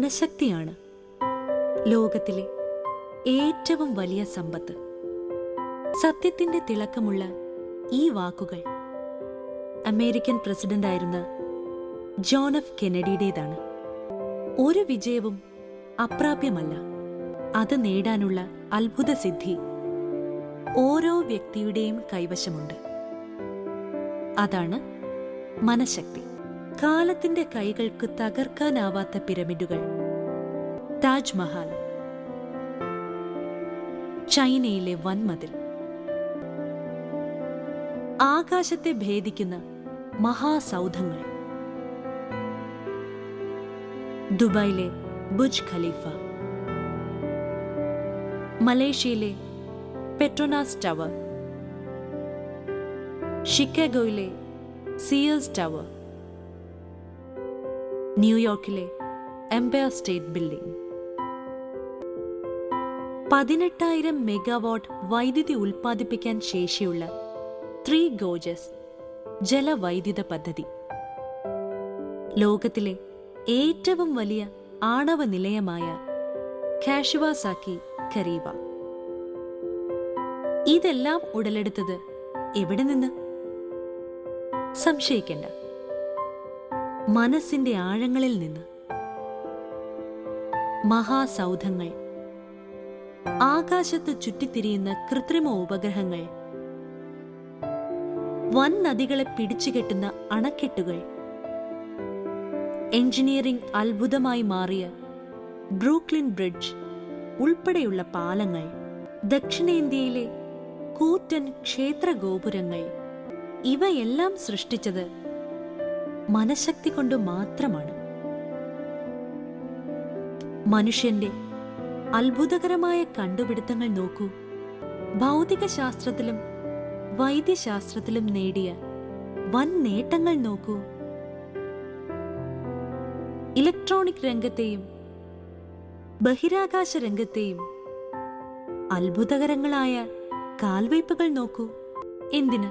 മനഃശക്തിയാണ് ലോകത്തിലെ ഏറ്റവും വലിയ സമ്പത്ത്. സത്യത്തിന്റെ തിളക്കമുള്ള ഈ വാക്കുകൾ അമേരിക്കൻ പ്രസിഡന്റായിരുന്ന ജോൺ എഫ് കെനഡിയുടേതാണ്. ഒരു വിജയവും അപ്രാപ്യമല്ല. അത് നേടാനുള്ള അത്ഭുത സിദ്ധി ഓരോ വ്യക്തിയുടെയും കൈവശമുണ്ട്. അതാണ് മനഃശക്തി. കാലത്തിന്റെ കൈകൾക്ക് തകർക്കാനാവാത്ത പിരമിഡുകൾ. താജ്മഹൽ. ചൈനയിലെ വൻമതിൽ. ആകാശത്തെ ഭേദിക്കുന്ന മഹാസൗധങ്ങൾ. ദുബായിലെ ബുജ് ഖലീഫ. മലേഷ്യയിലെ പെട്രോനാസ് ടവർ. ഷിക്കാഗോയിലെ സിയേഴ്സ് ടവർ. ന്യൂയോർക്കിലെ എംപയർ സ്റ്റേറ്റ് ബിൽഡിംഗ്. പതിനെട്ടായിരം മെഗാവാട്ട് വൈദ്യുതി ഉൽപ്പാദിപ്പിക്കാൻ ശേഷിയുള്ള ത്രീ ഗോജസ് ജലവൈദ്യുത പദ്ധതി. ലോകത്തിലെ ഏറ്റവും വലിയ ആണവ നിലയമായ കാഷുവാസാക്കി കരീവ. ഇതെല്ലാം ഉടലെടുത്തത് എവിടെ നിന്ന്? സംശയിക്കണ്ട. മനസ്സിന്റെ ആഴങ്ങളിൽ നിന്ന്. മഹാസൗധങ്ങൾ. ആകാശത്ത് ചുറ്റിത്തിരിയുന്ന കൃത്രിമ ഉപഗ്രഹങ്ങൾ. വൻ നദികളെ പിടിച്ചുകെട്ടുന്ന അണക്കെട്ടുകൾ. എഞ്ചിനീയറിംഗ് അത്ഭുതമായി മാറിയ ബ്രൂക്ലിൻ ബ്രിഡ്ജ് ഉൾപ്പെടെയുള്ള പാലങ്ങൾ. ദക്ഷിണേന്ത്യയിലെ കൂറ്റൻ ക്ഷേത്രഗോപുരങ്ങൾ. ഇവയെല്ലാം സൃഷ്ടിച്ചത് മനഃശക്തി കൊണ്ട് മാത്രമാണ്. മനുഷ്യന്റെ അത്ഭുതകരമായ കണ്ടുപിടുത്തങ്ങൾ നോക്കൂ. ഭൗതിക ശാസ്ത്രത്തിലും വൈദ്യശാസ്ത്രത്തിലും നേടിയ വൻ നേട്ടങ്ങൾ നോക്കൂ. ഇലക്ട്രോണിക് രംഗത്തെയും ബഹിരാകാശ രംഗത്തെയും അത്ഭുതകരങ്ങളായ കാൽവയ്പുകൾ നോക്കൂ. എന്തിന്?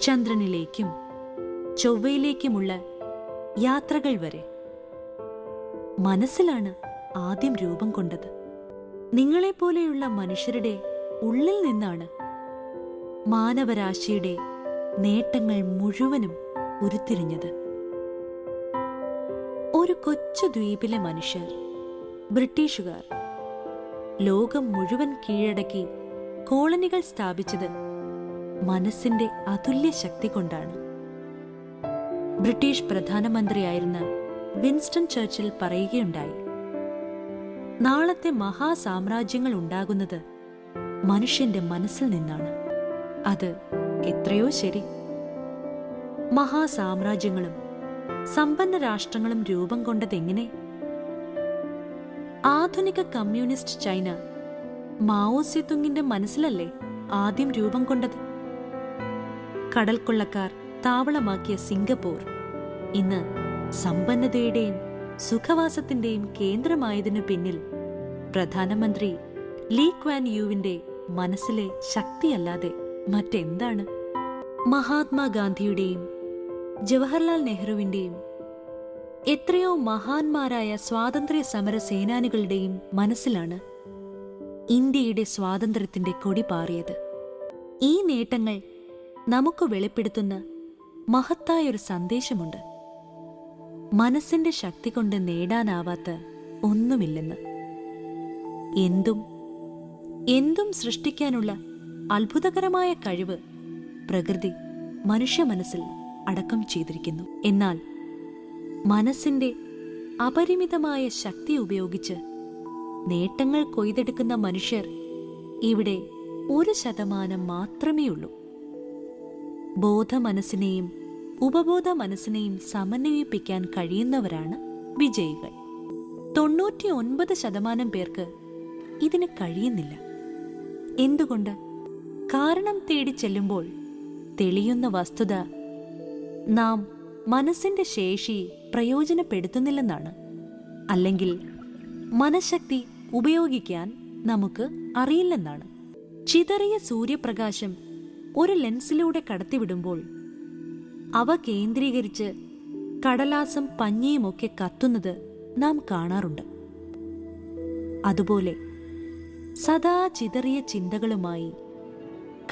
ചന്ദ്രനിലേക്കും ചൊവ്വയിലേക്കുമുള്ള യാത്രകൾ വരെ. മനസ്സിലാണ് ആദ്യം രൂപം കൊണ്ടത്. നിങ്ങളെപ്പോലെയുള്ള മനുഷ്യരുടെ ഉള്ളിൽ നിന്നാണ് മാനവരാശിയുടെ നേട്ടങ്ങൾ മുഴുവനും ഉരുത്തിരിഞ്ഞത്. ഒരു കൊച്ചു ദ്വീപിലെ മനുഷ്യർ ബ്രിട്ടീഷുകാർ ലോകം മുഴുവൻ കീഴടക്കി കോളനികൾ സ്ഥാപിച്ചത് മനസ്സിന്റെ അതുല്യ ശക്തി കൊണ്ടാണ്. ബ്രിട്ടീഷ് പ്രധാനമന്ത്രിയായിരുന്ന വിൻസ്റ്റൺ ചർച്ചിൽ പറയുകയുണ്ടായി നാളത്തെ മഹാസാമ്രാജ്യങ്ങൾ ഉണ്ടാകുന്നത് മനുഷ്യന്റെ മനസ്സിൽ നിന്നാണ്. അത് എത്രയോ ശരി. മഹാസാമ്രാജ്യങ്ങളും സമ്പന്ന രാഷ്ട്രങ്ങളും രൂപം കൊണ്ടതെങ്ങനെ ആധുനിക കമ്മ്യൂണിസ്റ്റ് ചൈന മാവോ സെതുങ്ങിന്റെ മനസ്സിലല്ലേ ആദ്യം രൂപം കൊണ്ടത്? കടൽക്കൊള്ളക്കാർ താവളമാക്കിയ സിംഗപ്പൂർ ഇന്ന് സമ്പന്നതയുടെയും സുഖവാസത്തിന്റെയും കേന്ദ്രമായതിനു പിന്നിൽ പ്രധാനമന്ത്രി ലീ ക്വാൻ യുവിന്റെ മനസ്സിലെ ശക്തിയല്ലാതെ മറ്റെന്താണ്? മഹാത്മാഗാന്ധിയുടെയും ജവഹർലാൽ നെഹ്റുവിന്റെയും എത്രയോ മഹാന്മാരായ സ്വാതന്ത്ര്യ സമര സേനാനികളുടെയും മനസ്സിലാണ് ഇന്ത്യയുടെ സ്വാതന്ത്ര്യത്തിന്റെ കൊടി പാറിയത്. ഈ നേട്ടങ്ങൾ നമുക്ക് വെളിപ്പെടുത്തുന്ന മഹത്തായൊരു സന്ദേശമുണ്ട്. മനസ്സിന്റെ ശക്തി കൊണ്ട് നേടാനാവാത്ത ഒന്നുമില്ലെന്ന്. എന്തും എന്തും സൃഷ്ടിക്കാനുള്ള അത്ഭുതകരമായ കഴിവ് പ്രകൃതി മനുഷ്യ മനസ്സിൽ അടക്കം ചെയ്തിരിക്കുന്നു. എന്നാൽ മനസ്സിന്റെ അപരിമിതമായ ശക്തി ഉപയോഗിച്ച് നേട്ടങ്ങൾ കൊയ്തെടുക്കുന്ന മനുഷ്യർ ഇവിടെ ഒരു ശതമാനം മാത്രമേയുള്ളൂ. ബോധമനസ്സിനെയും ബോധ മനസ്സിനെയും ഉപബോധ മനസ്സിനെയും സമന്വയിപ്പിക്കാൻ കഴിയുന്നവരാണ് വിജയികൾ. തൊണ്ണൂറ്റി ഒൻപത് ശതമാനം പേർക്ക് ഇതിന് കഴിയുന്നില്ല. എന്തുകൊണ്ട്? കാരണം തേടി ചെല്ലുമ്പോൾ തെളിയുന്ന വസ്തുത നാം മനസ്സിന്റെ ശേഷി പ്രയോജനപ്പെടുത്തുന്നില്ലെന്നാണ്. അല്ലെങ്കിൽ മനഃശക്തി ഉപയോഗിക്കാൻ നമുക്ക് അറിയില്ലെന്നാണ്. ചിതറിയ സൂര്യപ്രകാശം ഒരു ലെൻസിലൂടെ കടത്തിവിടുമ്പോൾ അവ കേന്ദ്രീകരിച്ച് കടലാസം പഞ്ഞിയുമൊക്കെ കത്തുന്നത് നാം കാണാറുണ്ട്. അതുപോലെ സദാ ചിതറിയ ചിന്തകളുമായി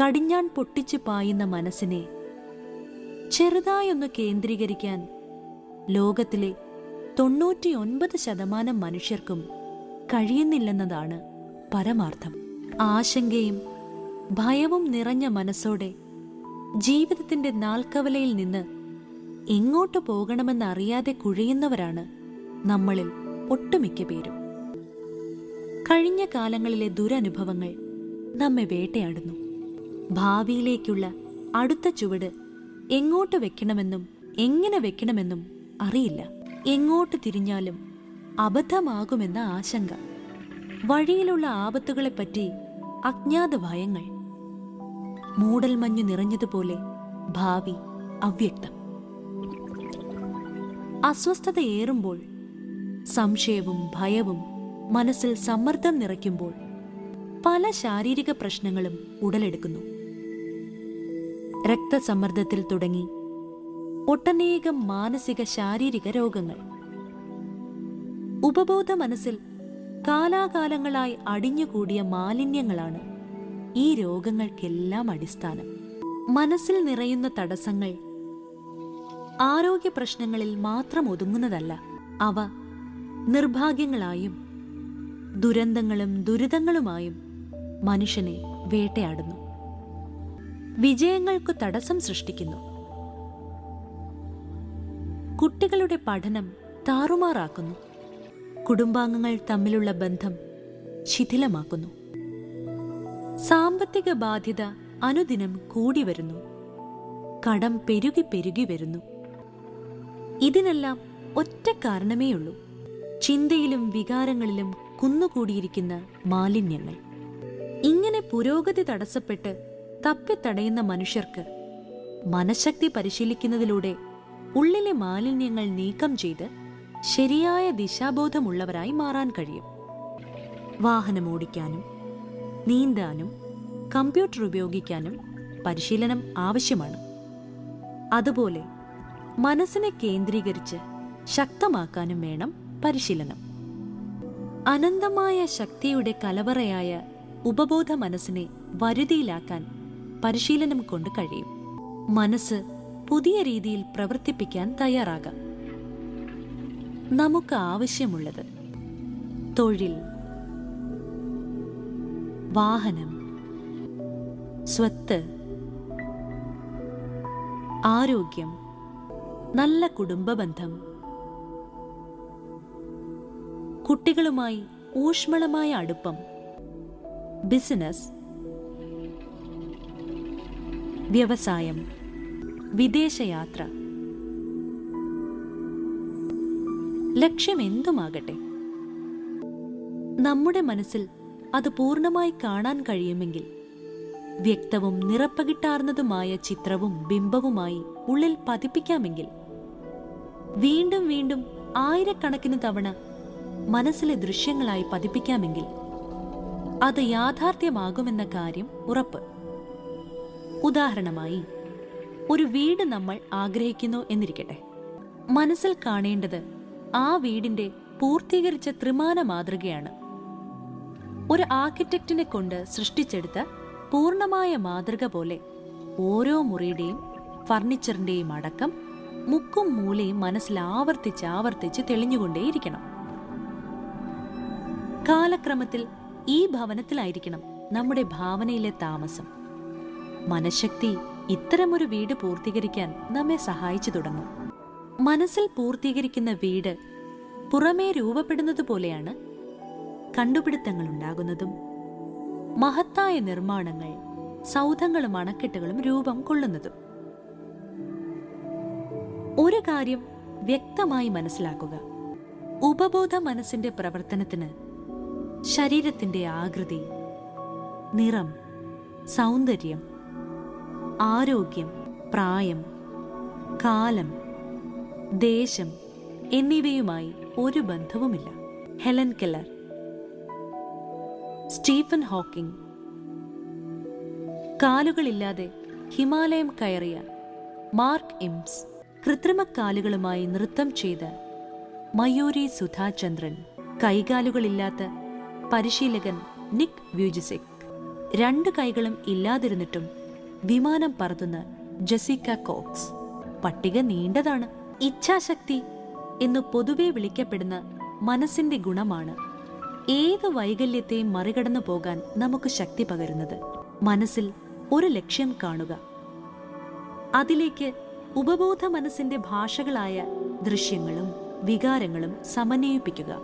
കടിഞ്ഞാൻ പൊട്ടിച്ചു പായുന്ന മനസ്സിനെ ചെറുതായൊന്ന് കേന്ദ്രീകരിക്കാൻ ലോകത്തിലെ തൊണ്ണൂറ്റിയൊൻപത് ശതമാനം മനുഷ്യർക്കും കഴിയുന്നില്ലെന്നതാണ് പരമാർത്ഥം. ആശങ്കയും ഭയവും നിറഞ്ഞ മനസ്സോടെ ജീവിതത്തിന്റെ നാൽക്കവലയിൽ നിന്ന് എങ്ങോട്ട് പോകണമെന്ന് അറിയാതെ കുഴയുന്നവരാണ് നമ്മളിൽ ഒട്ടുമിക്ക പേരും. കഴിഞ്ഞ കാലങ്ങളിലെ ദുരനുഭവങ്ങൾ നമ്മെ വേട്ടയാടുന്നു. ഭാവിയിലേക്കുള്ള അടുത്ത ചുവട് എങ്ങോട്ട് വെക്കണമെന്നും എങ്ങനെ വെക്കണമെന്നും അറിയില്ല. എങ്ങോട്ട് തിരിഞ്ഞാലും അബദ്ധമാകുമെന്ന ആശങ്ക. വഴിയിലുള്ള ആപത്തുകളെപ്പറ്റി അജ്ഞാത ഭയങ്ങൾ മൂടൽമഞ്ഞു നിറഞ്ഞതുപോലെ ഭാവി അവ്യക്തം. അസ്വസ്ഥതയേറുമ്പോൾ സംശയവും ഭയവും മനസ്സിൽ സമ്മർദ്ദം നിറയ്ക്കുമ്പോൾ പല ശാരീരിക പ്രശ്നങ്ങളും ഉടലെടുക്കുന്നു. രക്തസമ്മർദ്ദത്തിൽ തുടങ്ങി ഒട്ടനേകം മാനസിക ശാരീരിക രോഗങ്ങൾ. ഉപബോധ മനസ്സിൽ കാലാകാലങ്ങളായി അടിഞ്ഞുകൂടിയ മാലിന്യങ്ങളാണ് ഈ രോഗങ്ങൾക്കെല്ലാം അടിസ്ഥാനം. മനസ്സിൽ നിറയുന്ന തടസ്സങ്ങൾ ആരോഗ്യ പ്രശ്നങ്ങളിൽ മാത്രം ഒതുങ്ങുന്നതല്ല. അവ നിർഭാഗ്യങ്ങളായും ദുരന്തങ്ങളും ദുരിതങ്ങളുമായും മനുഷ്യനെ വേട്ടയാടുന്നു. വിജയങ്ങൾക്ക് തടസ്സം സൃഷ്ടിക്കുന്നു. കുട്ടികളുടെ പഠനം താറുമാറാക്കുന്നു. കുടുംബാംഗങ്ങൾ തമ്മിലുള്ള ബന്ധം ശിഥിലമാക്കുന്നു. സാമ്പത്തിക ബാധ്യത അനുദിനം കൂടി വരുന്നു. കടം പെരുകി പെരുകി വരുന്നു. ഇതിനെല്ലാം ഒറ്റ കാരണമേയുള്ളൂ ചിന്തയിലും വികാരങ്ങളിലും കുന്നുകൂടിയിരിക്കുന്ന മാലിന്യങ്ങൾ. ഇങ്ങനെ പുരോഗതി തടസ്സപ്പെട്ട് തപ്പിത്തടയുന്ന മനുഷ്യർക്ക് മനഃശക്തി പരിശീലിക്കുന്നതിലൂടെ ഉള്ളിലെ മാലിന്യങ്ങൾ നീക്കം ചെയ്ത് ശരിയായ ദിശാബോധമുള്ളവരായി മാറാൻ കഴിയും. വാഹനമോടിക്കാനും നീന്താനും കമ്പ്യൂട്ടർ ഉപയോഗിക്കാനും പരിശീലനം ആവശ്യമാണ്. അതുപോലെ മനസ്സിനെ കേന്ദ്രീകരിച്ച് ശക്തമാക്കാനും വേണം പരിശീലനം. അനന്തമായ ശക്തിയുടെ കലവറയായ ഉപബോധ മനസ്സിനെ വരുതിയിലാക്കാൻ പരിശീലനം കൊണ്ട് കഴിയും. മനസ്സ് പുതിയ രീതിയിൽ പ്രവർത്തിപ്പിക്കാൻ തയ്യാറാകാം. നമുക്ക് ആവശ്യമുള്ളത് തൊഴിൽ വാഹനം. സ്വത്ത്. ആരോഗ്യം. നല്ല കുടുംബ ബന്ധം കുട്ടികളുമായി ഊഷ്മളമായ അടുപ്പം. ബിസിനസ് വ്യവസായം. വിദേശയാത്ര. ലക്ഷ്യം എന്തുമാകട്ടെ നമ്മുടെ മനസ്സിൽ അത് പൂർണമായി കാണാൻ കഴിയുമെങ്കിൽ വ്യക്തവും നിറപ്പകിട്ടാർന്നതുമായ ചിത്രവും ബിംബവുമായി ഉള്ളിൽ പതിപ്പിക്കാമെങ്കിൽ വീണ്ടും വീണ്ടും ആയിരക്കണക്കിന് തവണ മനസ്സിലെ ദൃശ്യങ്ങളായി പതിപ്പിക്കാമെങ്കിൽ അത് യാഥാർത്ഥ്യമാകുമെന്ന കാര്യം ഉറപ്പ്. ഉദാഹരണമായി ഒരു വീട് നമ്മൾ ആഗ്രഹിക്കുന്നു എന്നിരിക്കട്ടെ. മനസ്സിൽ കാണേണ്ടത് ആ വീടിന്റെ പൂർത്തീകരിച്ച ത്രിമാന മാതൃകയാണ്. ഒരു ആർക്കിടെക്റ്റിനെ കൊണ്ട് സൃഷ്ടിച്ചെടുത്ത പൂർണമായ മാതൃക പോലെ ഓരോ മുറിയുടെയും ഫർണിച്ചറിന്റെയും അടക്കം മുക്കും മൂലയും മനസ്സിൽ ആവർത്തിച്ച് ആവർത്തിച്ച് തെളിഞ്ഞുകൊണ്ടേയിരിക്കണം. കാലക്രമത്തിൽ ഈ ഭവനത്തിലായിരിക്കണം നമ്മുടെ ഭാവനയിലെ താമസം. മനഃശക്തി ഇത്തരമൊരു വീട് പൂർത്തീകരിക്കാൻ നമ്മെ സഹായിച്ചു തുടങ്ങും. മനസ്സിൽ പൂർത്തീകരിക്കുന്ന വീട് പുറമേ രൂപപ്പെടുന്നത് പോലെയാണ് കണ്ടുപിടുത്തങ്ങൾ ഉണ്ടാകുന്നതും മഹത്തായ നിർമ്മാണങ്ങൾ സൗധങ്ങളും അണക്കെട്ടുകളും രൂപം കൊള്ളുന്നതും. ഒരു കാര്യം വ്യക്തമായി മനസ്സിലാക്കുക. ഉപബോധ മനസ്സിന്റെ പ്രവർത്തനത്തിന് ശരീരത്തിന്റെ ആകൃതി നിറം സൗന്ദര്യം ആരോഗ്യം പ്രായം കാലം ദേശം എന്നിവയുമായി ഒരു ബന്ധവുമില്ല. Helen Keller Stephen Hawking. കാലുകളില്ലാതെ ഹിമാലയം കയറിയ മാർക്ക് ഇംസ് കൃത്രിമ കാലുകളുമായി നൃത്തം ചെയ്ത മയൂരി സുധാചന്ദ്രൻ കൈകാലുകളില്ലാത്ത പരിശീലകൻ നിക് വ്യൂജിസിക്. രണ്ട് കൈകളും ഇല്ലാതിരുന്നിട്ടും വിമാനം പറത്തുന്ന ജസിക്ക കോക്സ് പട്ടിക നീണ്ടതാണ് ഇച്ഛാശക്തി എന്ന് പൊതുവെ വിളിക്കപ്പെടുന്ന മനസ്സിന്റെ ഗുണമാണ് ഏത് വൈകല്യത്തെയും മറികടന്നു പോകാൻ നമുക്ക് ശക്തി പകരുന്നത്? മനസ്സിൽ ഒരു ലക്ഷ്യം കാണുക. അതിലേക്ക് ഉപബോധ മനസ്സിന്റെ ഭാഷകളായ ദൃശ്യങ്ങളും വികാരങ്ങളും സമന്വയിപ്പിക്കുക.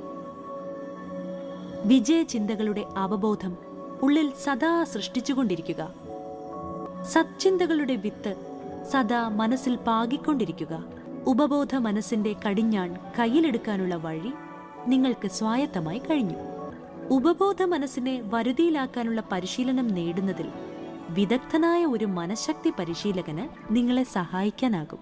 വിജയചിന്തകളുടെ അവബോധം ഉള്ളിൽ സദാ സൃഷ്ടിച്ചുകൊണ്ടിരിക്കുക. സച്ചിന്തകളുടെ വിത്ത് സദാ മനസ്സിൽ പാകിക്കൊണ്ടിരിക്കുക. ഉപബോധ മനസ്സിന്റെ കടിഞ്ഞാൺ കയ്യിലെടുക്കാനുള്ള വഴി നിങ്ങൾക്ക് സ്വായത്തമായി കഴിഞ്ഞു. ഉപബോധ മനസ്സിനെ വരുതിയിലാക്കാനുള്ള പരിശീലനം നേടുന്നതിൽ വിദഗ്ധനായ ഒരു മനഃശക്തി പരിശീലകന് നിങ്ങളെ സഹായിക്കാനാകും